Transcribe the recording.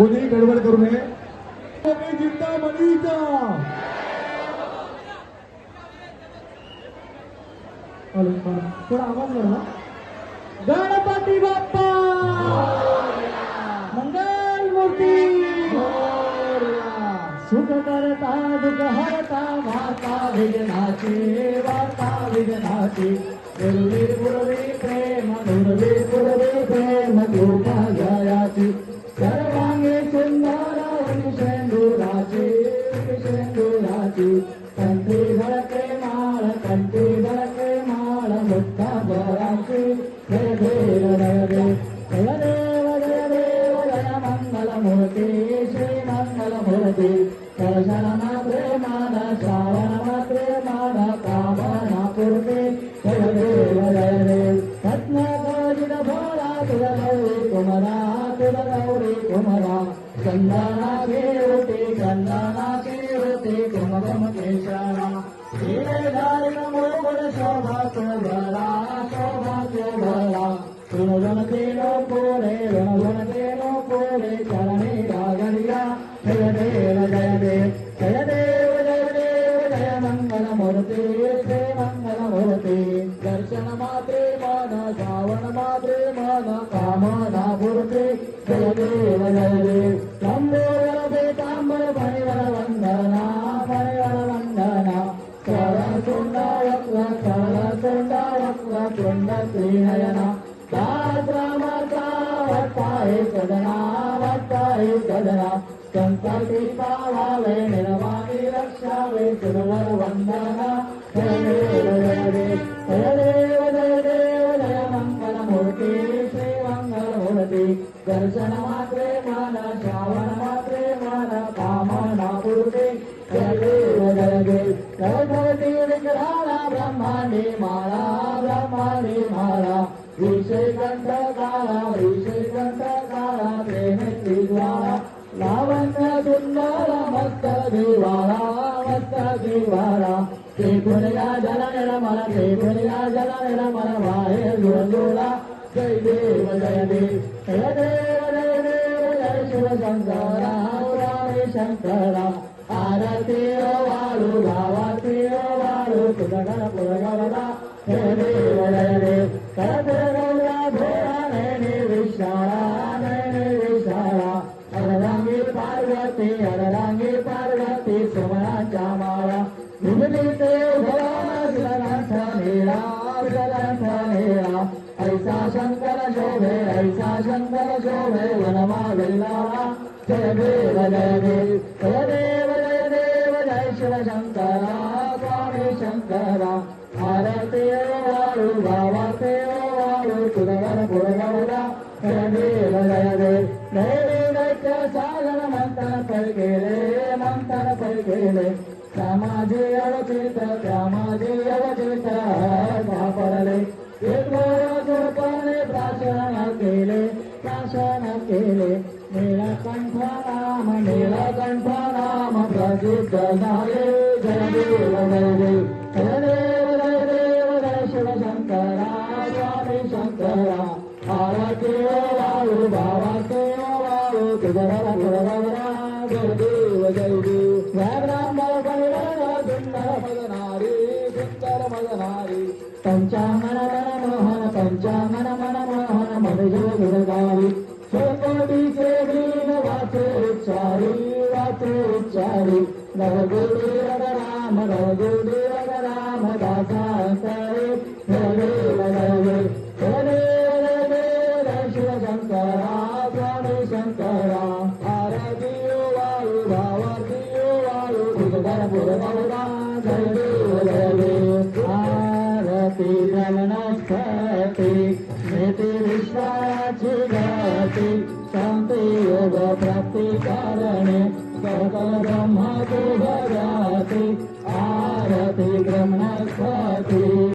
कोणीही गडबड करू नये ज़िंदा मनीचा थोडा आवाज़ ना गणपति बाप्पा। मंगल मूर्ति। सुख करता दुख हरता माता विघ्नाची माता विघ्नाची गुरुवीर गुरुवीर మంగళమూర్తి శ్రీ మంగళమూర్తి దర్శన ప్రేమాన శ్రావణ ప్రేమాన కామన పూర్తి రత్నకాజిన భోరా కులగౌరి కుమరా కులగౌరి కుమరా చందనా కీర్తి చందనా కీర్తి కుమరం కేశాన శ్రీ శోభా రణదేనో పోలే రణభువనదేనో పోలే చరణే రాగలిగా. జయ దేవ జయ దేవ జయ దేవ జయ దేవ జయ మంగళమూర్తి జయ మంగళమూర్తి దర్శన మాత్రే మానస சதனாத்தாய் சதனா கம்பதி பாவாலே நிலவாணி ரக்ஷாவே திருவர வந்தனா மங்களமூர்த்தி ஸ்ரீமங்களமூர்த்தி தர்சன மாத்திரே மான சாவண மாத்திரே மான காமனா பூர்த்தி கல்பதி விக்ராளா பிரம்மாண்டி மாலா பிரம்மாண்டி மாலா விஷய கண்ட காலா దేవా లావణ్య సుందర భక్త దేవారా భక్త దేవారా త్రిపురగా జల నిరమల త్రిపురగా జల నిరమల వాయే గురులా జయ దేవ జయ దేవ జయ దేవ జయ దేవ జయ శివ శంకర రామే శంకర. ఆరతిరో వాడు భావతిరో சந்தன சோமே வனமா வெல்லாமா ஜய தேவ ஜய தேவ ஜய தேவ ஜய தேவ ஜய சிவ சங்கரா சுவாமி சங்கரா பாரத்தையோ வாழு பாவாத்தையோ வாழு புதவன புறகவுடா ஜய தேவ ஜய தேவ சாதன மந்தன பல்கேலே மந்தன பல்கேலே சமாஜி அவசித்த சமாஜி அவசித்த केले प्राशन केले नीलकंठ नाम नीलकंठ नाम प्रसिद्ध झाले जय देव जय देव जय देव जय देव जय शिव शंकरा स्वामी शंकरा आरती ओ वाळू भावाते ओ वाळू तुझरा पुरवरा जय देव जय देव जय ब्राह्मण परिवार सुंदर मदनारी सुंदर मदनारी पंचांगन मन मोहन पंचांगन मन गारी चोकोटीचे ग्रीन वाचे उच्चारी वाचे उच्चारी राम नवगुरी रग राम दासा करे हरे हरे हरे शिव शंकरा स्वामी शंकरा भारतीयो वायु भारतीयो वायु भगवान भगवान जय देव हरे आरती जनन योग प्राप्ती कारणे सकल ब्रह्म तुझ जाती आरती ब्रह्मस्पती